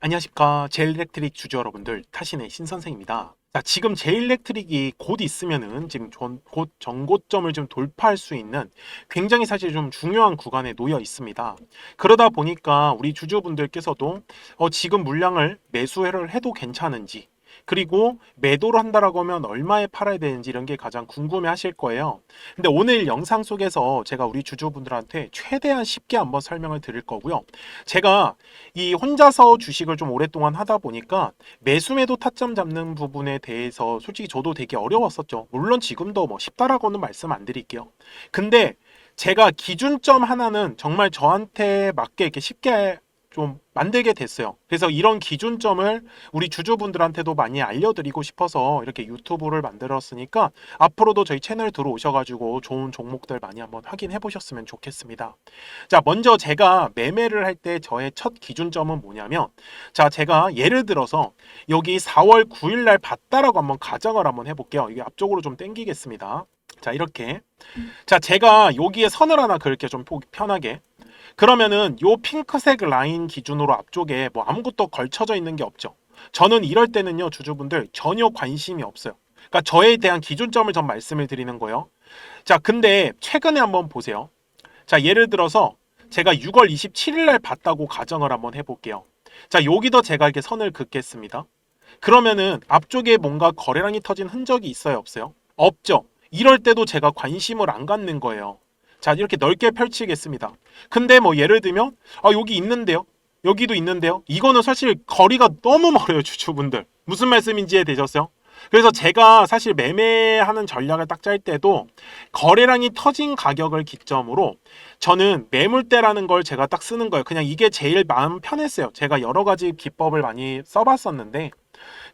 안녕하십니까. 제일렉트릭 주주 여러분들 타신의 신선생입니다. 자 지금 제일렉트릭이 곧 있으면은 지금 전- 곧 정고점을 좀 돌파할 수 있는 굉장히 사실 좀 중요한 구간에 놓여 있습니다. 그러다 보니까 우리 주주분들께서도 어, 지금 물량을 매수를 해도 괜찮은지 그리고 매도를 한다라고 하면 얼마에 팔아야 되는지 이런 게 가장 궁금해 하실 거예요. 근데 오늘 영상 속에서 제가 우리 주주분들한테 최대한 쉽게 한번 설명을 드릴 거고요. 제가 이 혼자서 주식을 좀 오랫동안 하다 보니까 매수 매도 타점 잡는 부분에 대해서 솔직히 저도 되게 어려웠었죠. 물론 지금도 뭐 쉽다라고는 말씀 안 드릴게요. 근데 제가 기준점 하나는 정말 저한테 맞게 이렇게 쉽게 좀 만들게 됐어요. 그래서 이런 기준점을 우리 주주분들한테도 많이 알려드리고 싶어서 이렇게 유튜브를 만들었으니까 앞으로도 저희 채널 들어오셔가지고 좋은 종목들 많이 한번 확인해 보셨으면 좋겠습니다. 자, 먼저 제가 매매를 할 때 저의 첫 기준점은 뭐냐면, 자, 제가 예를 들어서 여기 4월 9일 날 봤다라고 한번 가정을 한번 해볼게요. 이게 앞쪽으로 좀 당기겠습니다. 자, 이렇게. 자, 제가 여기에 선을 하나 그을게요. 좀 편하게. 그러면은 요 핑크색 라인 기준으로 앞쪽에 뭐 아무것도 걸쳐져 있는 게 없죠. 저는 이럴 때는요, 주주분들 전혀 관심이 없어요. 그러니까 저에 대한 기준점을 전 말씀을 드리는 거예요. 자, 근데 최근에 한번 보세요. 자, 예를 들어서 제가 6월 27일 날 봤다고 가정을 한번 해볼게요. 자, 여기도 제가 이렇게 선을 긋겠습니다. 그러면은 앞쪽에 뭔가 거래량이 터진 흔적이 있어요, 없어요? 없죠. 이럴 때도 제가 관심을 안 갖는 거예요. 자, 이렇게 넓게 펼치겠습니다. 근데 뭐 예를 들면 아, 여기 있는데요. 여기도 있는데요. 이거는 사실 거리가 너무 멀어요, 주주분들. 무슨 말씀인지 이해되셨어요? 그래서 제가 사실 매매하는 전략을 딱 짤 때도 거래량이 터진 가격을 기점으로 저는 매물대라는 걸 제가 딱 쓰는 거예요. 그냥 이게 제일 마음 편했어요. 제가 여러 가지 기법을 많이 써봤었는데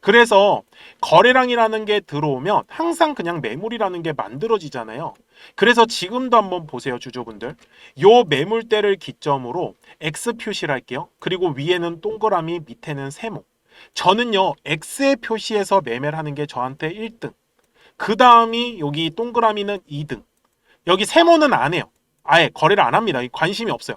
그래서 거래량이라는 게 들어오면 항상 그냥 매물이라는 게 만들어지잖아요. 그래서 지금도 한번 보세요, 주주분들. 요 매물대를 기점으로 X 표시를 할게요. 그리고 위에는 동그라미, 밑에는 세모. 저는요, X의 표시에서 매매를 하는 게 저한테 1등. 그 다음이 여기 동그라미는 2등. 여기 세모는 안 해요. 아예 거래를 안 합니다. 관심이 없어요.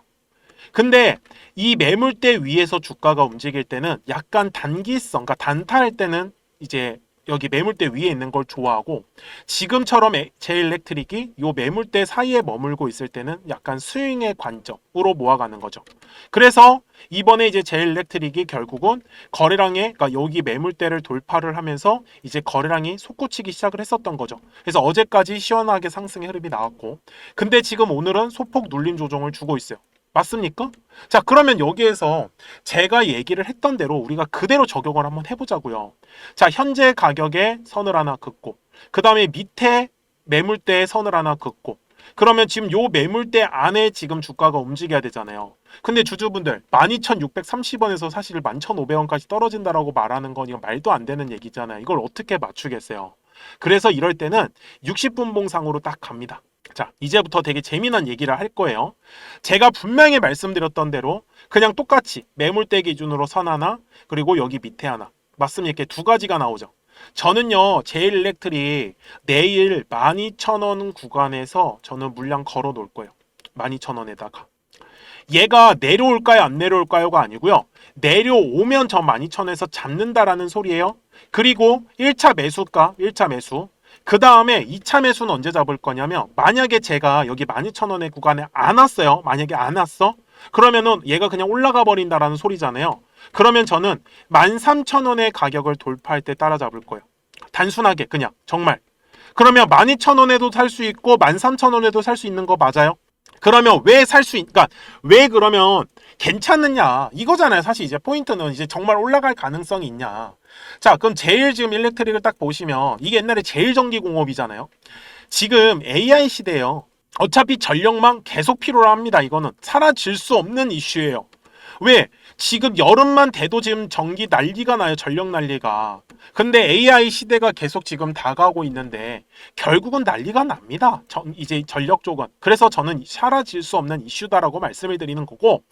근데 이 매물대 위에서 주가가 움직일 때는 약간 단기성, 그러니까 단타할 때는 이제 여기 매물대 위에 있는 걸 좋아하고 지금처럼 에- 제일렉트릭이 요 매물대 사이에 머물고 있을 때는 약간 스윙의 관점으로 모아가는 거죠. 그래서 이번에 이제 제일렉트릭이 결국은 거래량에 그러니까 여기 매물대를 돌파를 하면서 이제 거래량이 솟구치기 시작을 했었던 거죠. 그래서 어제까지 시원하게 상승의 흐름이 나왔고 근데 지금 오늘은 소폭 눌림 조정을 주고 있어요. 맞습니까? 자, 그러면 여기에서 제가 얘기를 했던 대로 우리가 그대로 적용을 한번 해보자고요. 자, 현재 가격에 선을 하나 긋고, 그 다음에 밑에 매물대에 선을 하나 긋고, 그러면 지금 요 매물대 안에 지금 주가가 움직여야 되잖아요. 근데 주주분들 12,630원에서 사실 11,500원까지 떨어진다라고 말하는 건 이거 말도 안 되는 얘기잖아요. 이걸 어떻게 맞추겠어요? 그래서 이럴 때는 60분 봉상으로 딱 갑니다. 자, 이제부터 되게 재미난 얘기를 할 거예요. 제가 분명히 말씀드렸던 대로 그냥 똑같이 매물대 기준으로 선 하나, 그리고 여기 밑에 하나. 맞습니까? 이렇게 두 가지가 나오죠. 저는요, 제일 일렉트릭 내일 12,000원 구간에서 저는 물량 걸어 놓을 거예요. 12,000원에다가. 얘가 내려올까요, 안 내려올까요가 아니고요. 내려오면 저 12,000원에서 잡는다라는 소리예요. 그리고 1차 매수가, 1차 매수. 그 다음에 2차 매수는 언제 잡을 거냐면 만약에 제가 여기 12,000원의 구간에 안 왔어요. 만약에 안 왔어? 그러면은 얘가 그냥 올라가 버린다라는 소리잖아요. 그러면 저는 13,000원의 가격을 돌파할 때 따라잡을 거예요. 단순하게 그냥 정말. 그러면 12,000원에도 살 수 있고 13,000원에도 살 수 있는 거 맞아요? 그러면 왜 살 수 있, 그러니까 왜 그러면 괜찮느냐 이거잖아요. 사실 이제 포인트는 이제 정말 올라갈 가능성이 있냐. 자, 그럼 제일 지금 일렉트릭을 딱 보시면 이게 옛날에 제일 전기공업이잖아요. 지금 AI 시대예요. 어차피 전력망 계속 필요로 합니다. 이거는 사라질 수 없는 이슈예요. 왜? 지금 여름만 돼도 지금 전기 난리가 나요. 전력 난리가. 근데 AI 시대가 계속 지금 다가오고 있는데 결국은 난리가 납니다. 전, 이제 전력 쪽은. 그래서 저는 사라질 수 없는 이슈다라고 말씀을 드리는 거고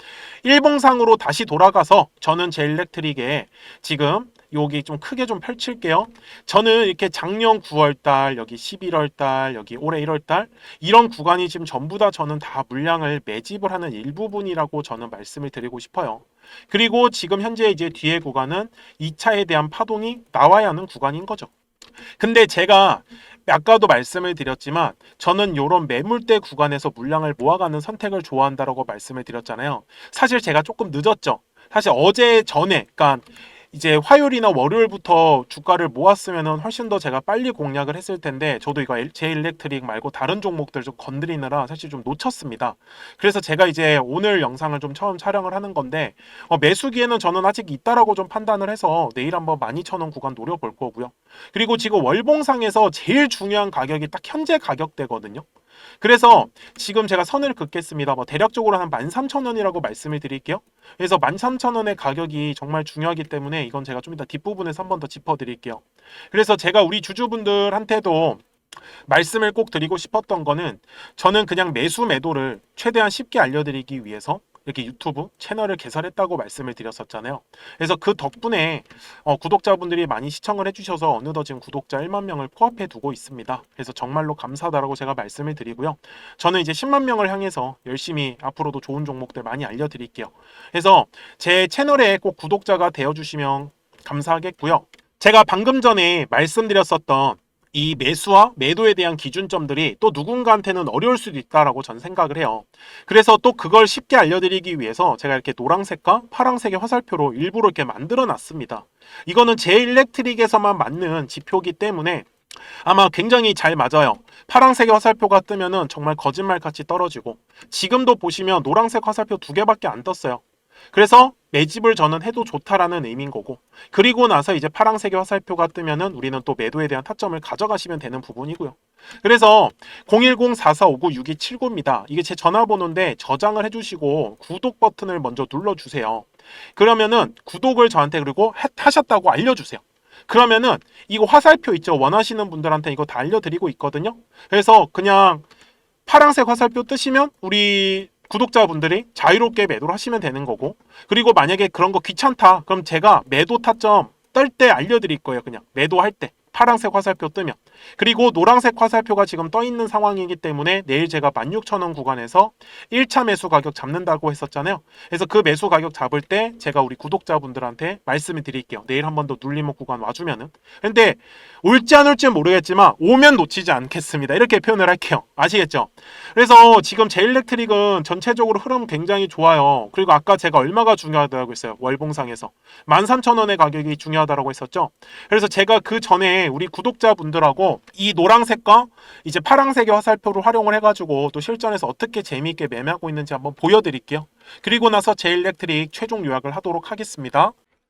일봉상으로 다시 돌아가서 저는 제 일렉트릭에 지금 여기 좀 크게 좀 펼칠게요. 저는 이렇게 작년 9월 달, 여기 11월 달, 여기 올해 1월 달 이런 구간이 지금 전부 다 저는 다 물량을 매집을 하는 일부분이라고 저는 말씀을 드리고 싶어요. 그리고 지금 현재 이제 뒤에 구간은 2차에 대한 파동이 나와야 하는 구간인 거죠. 근데 제가 아까도 말씀을 드렸지만 저는 이런 매물대 구간에서 물량을 모아가는 선택을 좋아한다라고 말씀을 드렸잖아요. 사실 제가 조금 늦었죠. 사실 어제 전에, 그러니까 이제 화요일이나 월요일부터 주가를 모았으면 훨씬 더 제가 빨리 공략을 했을 텐데 저도 이거 제 일렉트릭 말고 다른 종목들 좀 건드리느라 사실 좀 놓쳤습니다. 그래서 제가 이제 오늘 영상을 좀 처음 촬영을 하는 건데 어, 매수기에는 저는 아직 있다라고 좀 판단을 해서 내일 한번 12,000원 구간 노려볼 거고요. 그리고 지금 월봉상에서 제일 중요한 가격이 딱 현재 가격대거든요. 그래서 지금 제가 선을 긋겠습니다. 뭐 대략적으로 한 13,000원이라고 말씀을 드릴게요. 그래서 13,000원의 가격이 정말 중요하기 때문에 이건 제가 좀 이따 뒷부분에서 한 번 더 짚어드릴게요. 그래서 제가 우리 주주분들한테도 말씀을 꼭 드리고 싶었던 거는 저는 그냥 매수 매도를 최대한 쉽게 알려드리기 위해서 이렇게 유튜브 채널을 개설했다고 말씀을 드렸었잖아요. 그래서 그 덕분에 어, 구독자분들이 많이 시청을 해주셔서 어느덧 지금 구독자 1만 명을 코앞에 두고 있습니다. 그래서 정말로 감사하다라고 제가 말씀을 드리고요. 저는 이제 10만 명을 향해서 열심히 앞으로도 좋은 종목들 많이 알려드릴게요. 그래서 제 채널에 꼭 구독자가 되어주시면 감사하겠고요. 제가 방금 전에 말씀드렸었던 이 매수와 매도에 대한 기준점들이 또 누군가한테는 어려울 수도 있다라고 전 생각을 해요. 그래서 또 그걸 쉽게 알려드리기 위해서 제가 이렇게 노란색과 파란색의 화살표로 일부러 이렇게 만들어 놨습니다. 이거는 제 일렉트릭에서만 맞는 지표기 때문에 아마 굉장히 잘 맞아요. 파란색의 화살표가 뜨면은 정말 거짓말같이 떨어지고 지금도 보시면 노란색 화살표 두 개밖에 안 떴어요. 그래서 매집을 저는 해도 좋다라는 의미인 거고 그리고 나서 이제 파랑색의 화살표가 뜨면은 우리는 또 매도에 대한 타점을 가져가시면 되는 부분이고요. 그래서 010-4459-6279입니다. 이게 제 전화번호인데 저장을 해주시고 구독 버튼을 먼저 눌러주세요. 그러면은 구독을 저한테 그리고 하셨다고 알려주세요. 그러면은 이거 화살표 있죠? 원하시는 분들한테 이거 다 알려드리고 있거든요. 그래서 그냥 파랑색 화살표 뜨시면 우리 구독자분들이 자유롭게 매도를 하시면 되는 거고 그리고 만약에 그런 거 귀찮다 그럼 제가 매도 타점 떨 때 알려드릴 거예요 그냥. 매도할 때 파란색 화살표 뜨면 그리고 노란색 화살표가 지금 떠 있는 상황이기 때문에 내일 제가 16,000원 구간에서 1차 매수 가격 잡는다고 했었잖아요. 그래서 그 매수 가격 잡을 때 제가 우리 구독자분들한테 말씀을 드릴게요. 내일 한 번 더 눌림목 구간 와주면은. 근데 올지 안 올지는 모르겠지만 오면 놓치지 않겠습니다. 이렇게 표현을 할게요. 아시겠죠? 그래서 지금 제일렉트릭은 전체적으로 흐름 굉장히 좋아요. 그리고 아까 제가 얼마가 중요하다고 했어요. 월봉상에서 13,000원의 가격이 중요하다고 했었죠. 그래서 제가 그 전에 우리 구독자분들하고 이 노란색과 이제 파란색의 화살표를 활용을 해가지고 또 실전에서 어떻게 재미있게 매매하고 있는지 한번 보여드릴게요. 그리고 나서 제일렉트릭 최종 요약을 하도록 하겠습니다.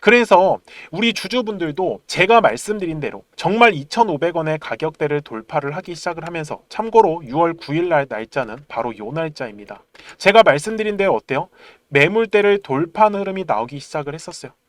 그래서 우리 주주분들도 제가 말씀드린 대로 정말 2,500원의 가격대를 돌파를 하기 시작을 하면서 참고로 6월 9일 날 날짜는 바로 요 날짜입니다. 제가 말씀드린 대로 어때요? 매물대를 돌파하는 흐름이 나오기 시작을 했었어요.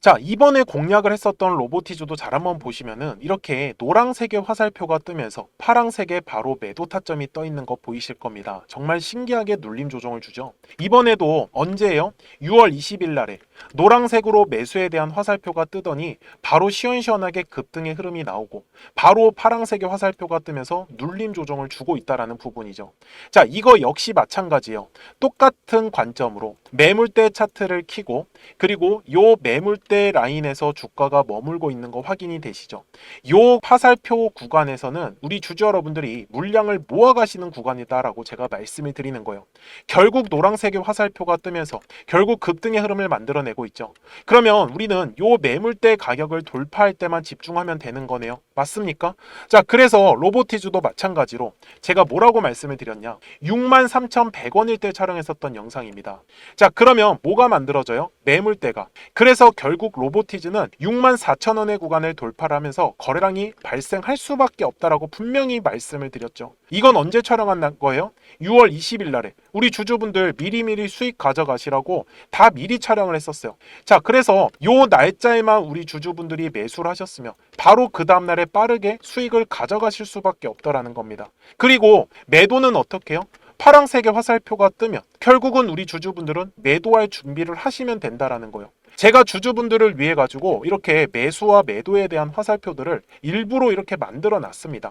자, 이번에 공략을 했었던 로보티즈도 잘 한번 보시면은 이렇게 노란색의 화살표가 뜨면서 파란색의 바로 매도 타점이 떠 있는 거 보이실 겁니다. 정말 신기하게 눌림 조정을 주죠. 이번에도 언제예요? 6월 20일 날에 노란색으로 매수에 대한 화살표가 뜨더니 바로 시원시원하게 급등의 흐름이 나오고 바로 파란색의 화살표가 뜨면서 눌림 조정을 주고 있다라는 부분이죠. 자, 이거 역시 마찬가지예요. 똑같은 관점으로 매물대 차트를 키고 그리고 요 매물 대 라인에서 주가가 머물고 있는 거 확인이 되시죠? 요 화살표 구간에서는 우리 주주 여러분들이 물량을 모아 가시는 구간이다라고 제가 말씀을 드리는 거예요. 결국 노란색의 화살표가 뜨면서 결국 급등의 흐름을 만들어내고 있죠. 그러면 우리는 요 매물대 가격을 돌파할 때만 집중하면 되는 거네요. 맞습니까? 자, 그래서 로보티즈도 마찬가지로 제가 뭐라고 말씀을 드렸냐? 63,100원일 때 촬영했었던 영상입니다. 자, 그러면 뭐가 만들어져요? 매물대가. 그래서 결국 로보티즈는 64,000원의 구간을 돌파를 하면서 거래량이 발생할 수밖에 없다라고 분명히 말씀을 드렸죠. 이건 언제 촬영한 거예요? 6월 20일 날에 우리 주주분들 미리미리 수익 가져가시라고 다 미리 촬영을 했었어요. 자, 그래서 요 날짜에만 우리 주주분들이 매수를 하셨으면 바로 그 다음 날에 빠르게 수익을 가져가실 수밖에 없다라는 겁니다. 그리고 매도는 어떻게 해요? 파란색의 화살표가 뜨면 결국은 우리 주주분들은 매도할 준비를 하시면 된다라는 거예요. 제가 주주분들을 위해 가지고 이렇게 매수와 매도에 대한 화살표들을 일부러 이렇게 만들어 놨습니다.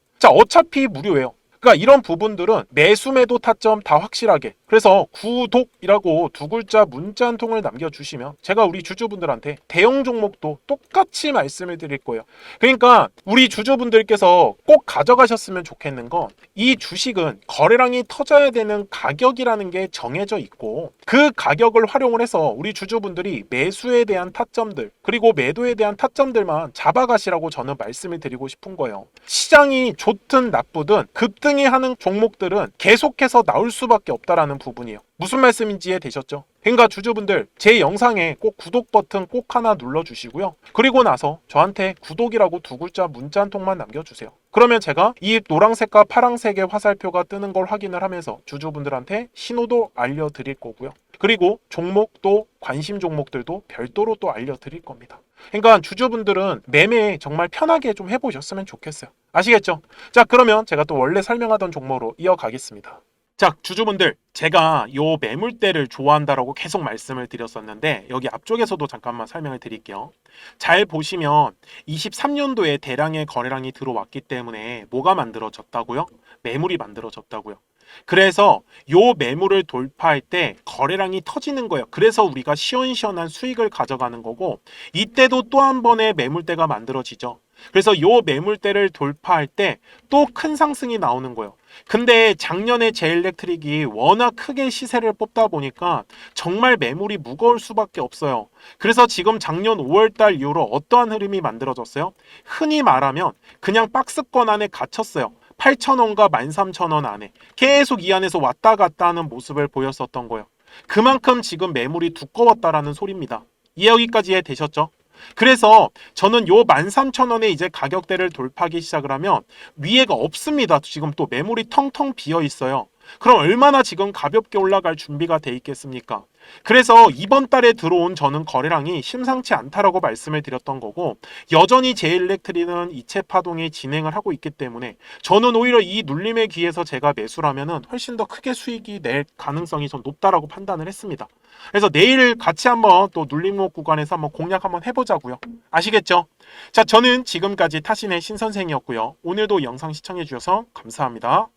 자 어차피 무료예요. 그러니까 이런 부분들은 매수 매도 타점 다 확실하게 그래서 구독이라고 두 글자 문자 한 통을 남겨주시면 제가 우리 주주분들한테 대형 종목도 똑같이 말씀을 드릴 거예요 그러니까 우리 주주분들께서 꼭 가져가셨으면 좋겠는 건 이 주식은 거래량이 터져야 되는 가격이라는 게 정해져 있고 그 가격을 활용을 해서 우리 주주분들이 매수에 대한 타점들 그리고 매도에 대한 타점들만 잡아가시라고 저는 말씀을 드리고 싶은 거예요. 시장이 좋든 나쁘든 급등이 하는 종목들은 계속해서 나올 수밖에 없다라는 부분이에요. 무슨 말씀인지 이해되셨죠? 그러니까 주주분들 제 영상에 꼭 구독 버튼 꼭 하나 눌러주시고요. 그리고 나서 저한테 구독이라고 두 글자 문자 한 통만 남겨주세요. 그러면 제가 이 노란색과 파란색의 화살표가 뜨는 걸 확인을 하면서 주주분들한테 신호도 알려드릴 거고요. 그리고 종목도 관심 종목들도 별도로 또 알려드릴 겁니다. 그러니까 주주분들은 매매 정말 편하게 좀 해보셨으면 좋겠어요. 아시겠죠? 자 그러면 제가 또 원래 설명하던 종목으로 이어가겠습니다. 자, 주주분들, 제가 요 매물대를 좋아한다라고 계속 말씀을 드렸었는데 여기 앞쪽에서도 잠깐만 설명을 드릴게요. 잘 보시면 23년도에 대량의 거래량이 들어왔기 때문에 뭐가 만들어졌다고요? 매물이 만들어졌다고요. 그래서 요 매물을 돌파할 때 거래량이 터지는 거예요. 그래서 우리가 시원시원한 수익을 가져가는 거고 이때도 또 한 번의 매물대가 만들어지죠. 그래서 요 매물대를 돌파할 때 또 큰 상승이 나오는 거예요. 근데 작년에 제일렉트릭이 워낙 크게 시세를 뽑다 보니까 정말 매물이 무거울 수밖에 없어요. 그래서 지금 작년 5월달 이후로 어떠한 흐름이 만들어졌어요? 흔히 말하면 그냥 박스권 안에 갇혔어요. 8,000원과 13,000원 안에 계속 이 안에서 왔다 갔다 하는 모습을 보였었던 거예요. 그만큼 지금 매물이 두꺼웠다라는 소리입니다. 이해하기까지 해 되셨죠? 그래서 저는 요 13,000원에 이제 가격대를 돌파하기 시작을 하면 위에가 없습니다. 지금 또 매물이 텅텅 비어 있어요. 그럼 얼마나 지금 가볍게 올라갈 준비가 돼 있겠습니까? 그래서 이번 달에 들어온 저는 거래량이 심상치 않다라고 말씀을 드렸던 거고 여전히 제일렉트리는 이체 파동이 진행을 하고 있기 때문에 저는 오히려 이 눌림에 기해서 제가 매수를 하면은 훨씬 더 크게 수익이 낼 가능성이 좀 높다라고 판단을 했습니다. 그래서 내일 같이 한번 또 눌림목 구간에서 한번 공략 한번 해보자고요. 아시겠죠? 자, 저는 지금까지 타신의 신선생이었고요. 오늘도 영상 시청해 주셔서 감사합니다.